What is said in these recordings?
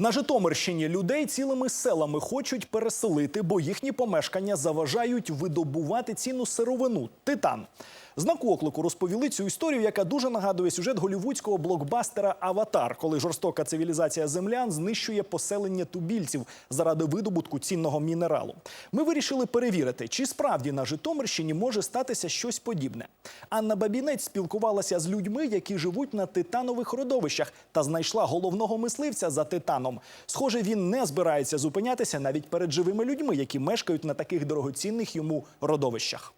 На Житомирщині людей цілими селами хочуть переселити, бо їхні помешкання заважають видобувати цінну сировину титан. Знак оклику розповіли цю історію, яка дуже нагадує сюжет голівудського блокбастера Аватар, коли жорстока цивілізація землян знищує поселення тубільців заради видобутку цінного мінералу. Ми вирішили перевірити, чи справді на Житомирщині може статися щось подібне. Анна Бабінець спілкувалася з людьми, які живуть на титанових родовищах, та знайшла головного мисливця за титаном. Схоже, він не збирається зупинятися навіть перед живими людьми, які мешкають на таких дорогоцінних йому родовищах.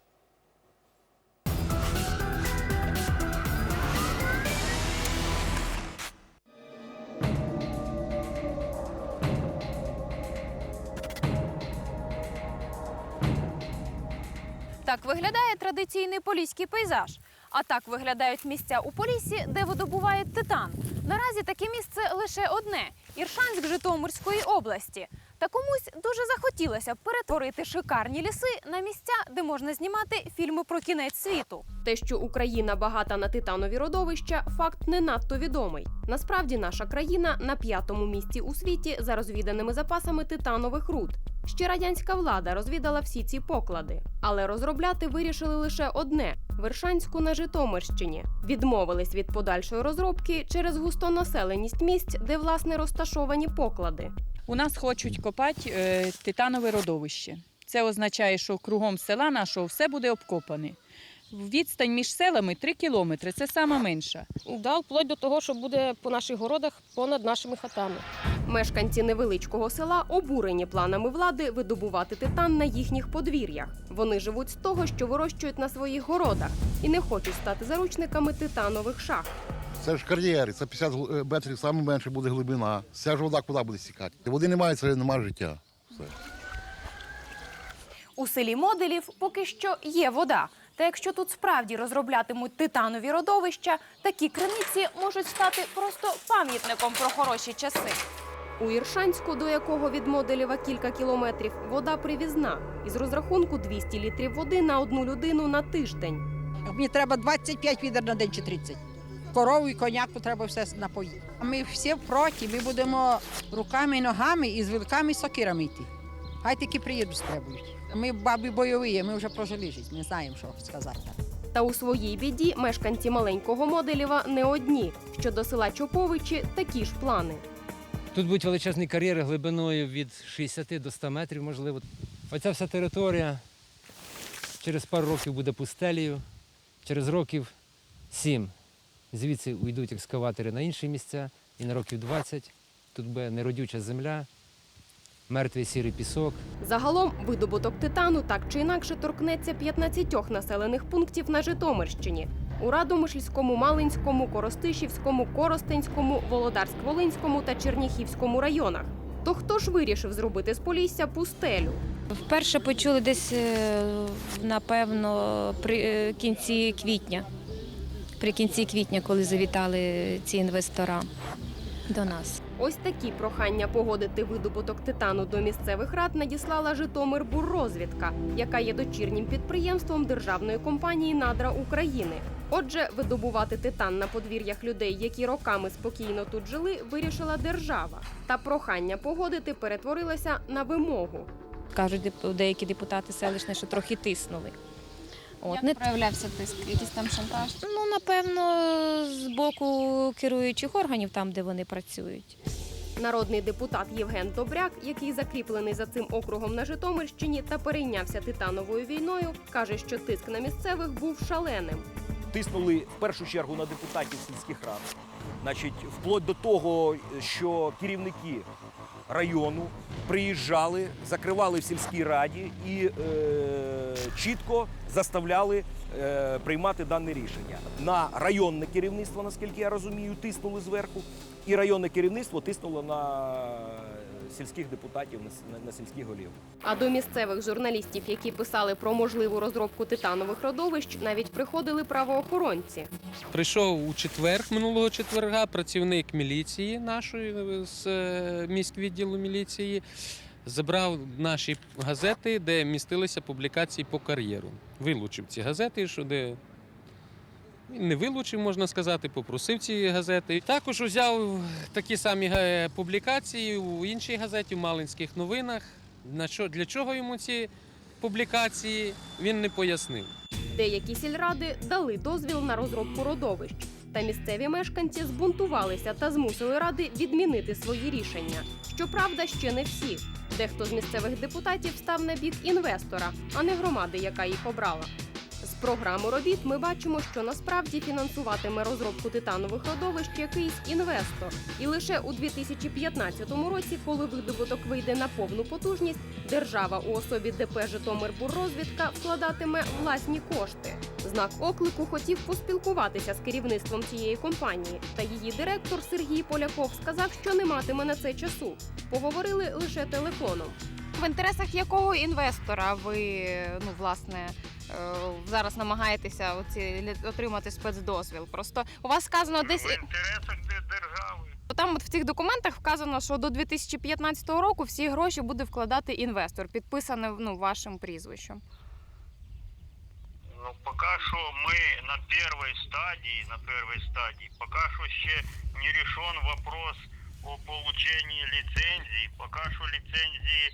Так виглядає традиційний поліський пейзаж. А так виглядають місця у Поліссі, де видобувають титан. Наразі таке місце лише одне Іршанськ Житомирської області. Та комусь дуже захотілося перетворити шикарні ліси на місця, де можна знімати фільми про кінець світу. Те, що Україна багата на титанові родовища, факт не надто відомий. Насправді, наша країна на п'ятому місці у світі за розвіданими запасами титанових руд. Ще радянська влада розвідала всі ці поклади, але розробляти вирішили лише одне Вершанську на Житомирщині. Відмовились від подальшої розробки через густонаселеність місць, де власне розташовані поклади. У нас хочуть копати е, титанове родовище. Це означає, що кругом села нашого все буде обкопане. Відстань між селами 3 кілометри, це сама менша. Да, вплоть до того, що буде по наших городах понад нашими хатами. Мешканці невеличкого села обурені планами влади видобувати титан на їхніх подвір'ях. Вони живуть з того, що вирощують на своїх городах, і не хочуть стати заручниками титанових шахт. Це ж кар'єри, це 50 гл- метрів, саме менше буде глибина. Ця ж вода куди буде стікати? Води немає, це немає життя. Все. У селі Моделів поки що є вода. Та якщо тут справді розроблятимуть титанові родовища, такі криниці можуть стати просто пам'ятником про хороші часи. У Іршанську, до якого від Моделєва кілька кілометрів, вода привізна. Із розрахунку 200 літрів води на одну людину на тиждень. Мені треба 25 відер на день чи 30. Корову і коняку треба все напоїти. Ми всі проти, ми будемо руками і ногами і з вилками і сокирами йти. Хай таки приїдуть стребують. Ми бабі бойові, ми вже прожили життя, не знаємо, що сказати. Та у своїй біді мешканці маленького Моделєва не одні. Щодо села Чоповичі такі ж плани. Тут будуть величезні кар'єри глибиною від 60 до 100 метрів, можливо. Оця вся територія через пару років буде пустелею, через років 7 звідси уйдуть екскаватори на інші місця, і на років 20 тут буде неродюча земля, мертвий сірий пісок. Загалом видобуток титану так чи інакше торкнеться 15 населених пунктів на Житомирщині. У Радомишльському, Малинському, Коростишівському, Коростенському, Володарськ-Волинському та Черніхівському районах. То хто ж вирішив зробити з Полісся пустелю? Вперше почули десь, е, напевно, при е, кінці квітня. При кінці квітня, коли завітали ці інвестора до нас. Ось такі прохання погодити видобуток титану до місцевих рад надіслала Житомирбуррозвідка, яка є дочірнім підприємством державної компанії Надра України. Отже, видобувати титан на подвір'ях людей, які роками спокійно тут жили, вирішила держава. Та прохання погодити перетворилося на вимогу. Кажуть, деякі депутати селищні, що трохи тиснули. От, не... проявлявся тиск? Якийсь там шантаж? Ну, напевно, з боку керуючих органів, там, де вони працюють. Народний депутат Євген Добряк, який закріплений за цим округом на Житомирщині та перейнявся титановою війною, каже, що тиск на місцевих був шаленим. тиснули в першу чергу на депутатів сільських рад. Значить, вплоть до того, що керівники району приїжджали, закривали в сільській раді і е, чітко заставляли е, приймати дане рішення. На районне керівництво, наскільки я розумію, тиснули зверху, і районне керівництво тиснуло на сільських депутатів, на, сільських голів. А до місцевих журналістів, які писали про можливу розробку титанових родовищ, навіть приходили правоохоронці. Прийшов у четвер минулого четверга працівник міліції нашої е, з е, міськвідділу міліції. Забрав наші газети, де містилися публікації по кар'єру. Вилучив ці газети, що де Не вилучив, можна сказати, попросив ці газети. Також взяв такі самі е, публікації у іншій газеті, в Малинських новинах. Для чого йому ці публікації, він не пояснив. Деякі сільради дали дозвіл на розробку родовищ. Та місцеві мешканці збунтувалися та змусили ради відмінити свої рішення. Щоправда, ще не всі. Дехто з місцевих депутатів став на бік інвестора, а не громади, яка їх обрала. З програми робіт ми бачимо, що насправді фінансуватиме розробку титанових родовищ якийсь інвестор. І лише у 2015 році, коли видобуток вийде на повну потужність, держава у особі ДП Житомирбуррозвідка вкладатиме власні кошти. Знак оклику хотів поспілкуватися з керівництвом цієї компанії, та її директор Сергій Поляков сказав, що не матиме на це часу. Поговорили лише телефоном. В інтересах якого інвестора ви ну власне зараз намагаєтеся оці отримати спецдозвіл? Просто у вас сказано десь В інтересах держави. там, от в цих документах вказано, що до 2015 року всі гроші буде вкладати інвестор, підписане ну вашим прізвищем. Ну, поки що ми на першій стадії, на першій стадії, поки що ще не рішен вопрос о полученні ліцензії. Поки що ліцензії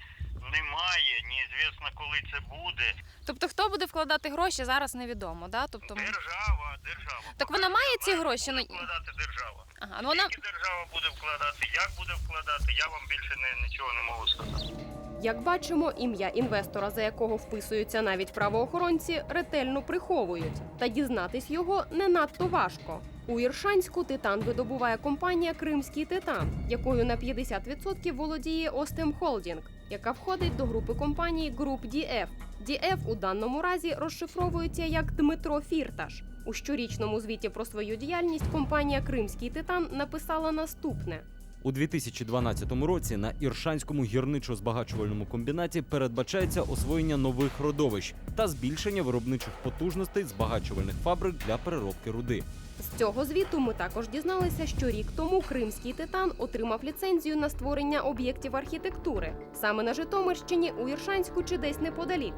немає, неізвісно, коли це буде. Тобто, хто буде вкладати гроші, зараз невідомо, да? Тобто, Держава, держава. так вона має ці гроші. Ну Буде вкладати держава. ага, ну вона Скільки держава буде вкладати, як буде вкладати, я вам більше не, нічого не можу сказати. Як бачимо, ім'я інвестора, за якого вписуються навіть правоохоронці, ретельно приховують. Та дізнатись його не надто важко. У Іршанську титан видобуває компанія Кримський титан, якою на 50% володіє Остем Холдінг, яка входить до групи компаній Груп DF. DF у даному разі розшифровується як Дмитро Фірташ. У щорічному звіті про свою діяльність компанія Кримський титан написала наступне. У 2012 році на Іршанському гірничо-збагачувальному комбінаті передбачається освоєння нових родовищ та збільшення виробничих потужностей збагачувальних фабрик для переробки руди. З цього звіту ми також дізналися, що рік тому кримський титан отримав ліцензію на створення об'єктів архітектури саме на Житомирщині, у Іршанську чи десь неподалік.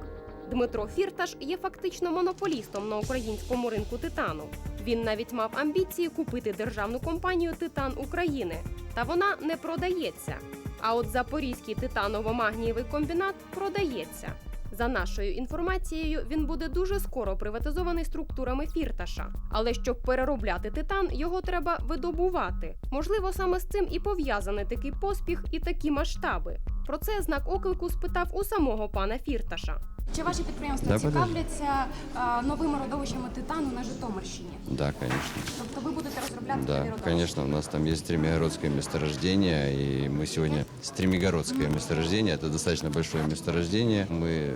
Дмитро Фірташ є фактично монополістом на українському ринку титану. Він навіть мав амбіції купити державну компанію Титан України, та вона не продається. А от Запорізький титаново-магнієвий комбінат продається. За нашою інформацією, він буде дуже скоро приватизований структурами фірташа. Але щоб переробляти титан, його треба видобувати. Можливо, саме з цим і пов'язаний такий поспіх і такі масштаби. Про це знак оклику спитав у самого пана фірташа. Чи ваші підприємства Да, подожди. цікавляться а, новими родовищами титану на Житомирщині? Да, конечно. Тобто ви будете розробляти Да, нові родовища? конечно, у нас там есть Стремигородское месторождение, и мы сегодня... Стремигородское месторождение, это достаточно большое месторождение. Мы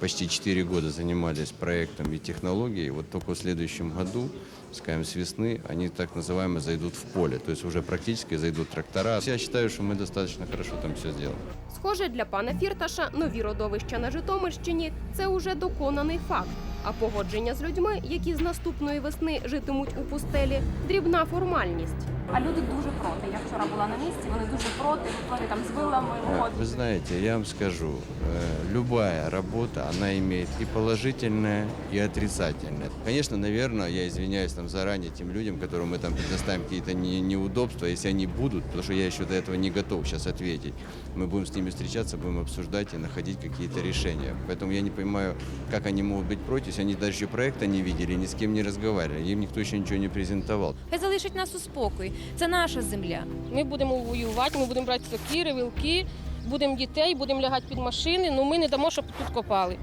почти 4 года занимались проектом и технологией. Вот только в следующем году, скажем, с весны, они так называемо зайдут в поле. То есть уже практически зайдут трактора. Я считаю, что мы достаточно хорошо там все сделали. Схоже, для пана Фірташа нові родовища на Житомирщині це уже доконаний факт. А погодження з людьми, які з наступної весни житимуть у пустелі, дрібна формальність. А люди дуже проти. Я вчора була на місці, вони дуже проти, вони там з вилами Э, виходять. Вы знаете, я вам скажу, э, любая работа, она имеет и положительное, и отрицательное. Конечно, наверное, я извиняюсь там заранее тем людям, которым мы там предоставим какие-то не- неудобства, если они будут, потому что я еще до этого не готов сейчас ответить. Мы будем с ними встречаться, будем обсуждать и находить какие-то решения. Поэтому я не понимаю, как они могут быть против, если они даже еще проекта не видели, ни с кем не разговаривали, им никто еще ничего не презентовал. хай залишить нас у спокій. Це наша земля. Ми будемо воювати, ми будемо брати сокири, вилки, будемо дітей, будемо лягати під машини. Ну ми не дамо, щоб тут копали.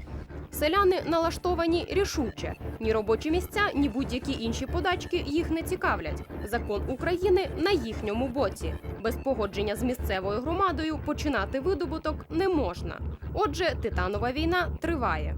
Селяни налаштовані рішуче. Ні робочі місця, ні будь-які інші подачки їх не цікавлять. Закон України на їхньому боці. Без погодження з місцевою громадою починати видобуток не можна. Отже, титанова війна триває.